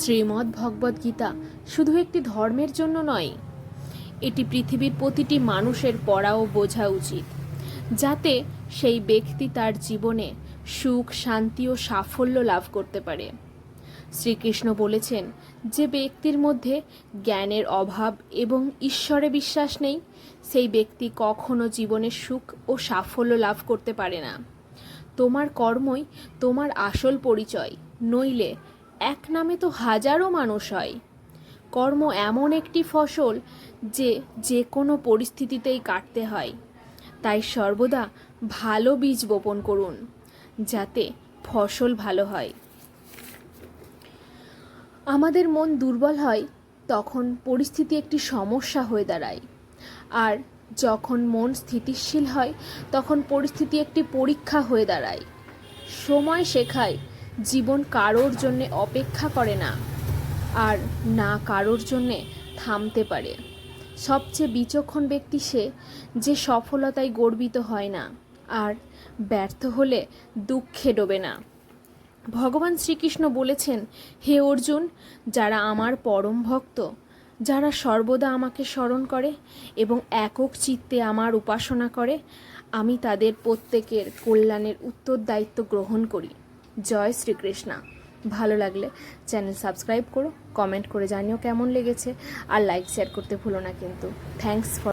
শ্রীমদ্ ভগবদ্ গীতা শুধু একটি ধর্মের জন্য নয়, এটি পৃথিবীর প্রতিটি মানুষের পড়া ও বোঝা উচিত, যাতে সেই ব্যক্তি তার জীবনে সুখ, শান্তি ও সাফল্য লাভ করতে পারে। শ্রীকৃষ্ণ বলেছেন, যে ব্যক্তির মধ্যে জ্ঞানের অভাব এবং ঈশ্বরে বিশ্বাস নেই, সেই ব্যক্তি কখনো জীবনে সুখ ও সাফল্য লাভ করতে পারে না। তোমার কর্মই তোমার আসল পরিচয়, নইলে এক নামে তো হাজারো মানুষ হয়। কর্ম এমন একটি ফসল যে যে কোনো পরিস্থিতিতেই কাটতে হয়। তাই সর্বদা ভালো বীজ বপন করুন, যাতে ফসল ভালো হয়। আমাদের মন দুর্বল হয়, তখন পরিস্থিতি একটি সমস্যা হয়ে দাঁড়ায়। আর যখন মন স্থিতিশীল হয়, তখন পরিস্থিতি একটি পরীক্ষা হয়ে দাঁড়ায়। সময় শেখায় জীবন কারোর জন্যে অপেক্ষা করে না আর না কারোর জন্যে থামতে পারে। সবচেয়ে বিচক্ষণ ব্যক্তি সে যে সফলতায় গর্বিত হয় না আর ব্যর্থ হলে দুঃখে ডোবে না। ভগবান শ্রীকৃষ্ণ বলেছেন, হে অর্জুন, যারা আমার পরম ভক্ত, যারা সর্বদা আমাকে স্মরণ করে এবং একক চিত্তে আমার উপাসনা করে, আমি তাদের প্রত্যেকের কল্যাণের উত্তর দায়িত্ব গ্রহণ করি। জয় শ্রীকৃষ্ণা। ভালো লাগলে চ্যানেল সাবস্ক্রাইব করো কমেন্ট করে জানিও কেমন লেগেছে, আর লাইক শেয়ার করতে ভুলো না কিন্তু। Thanks for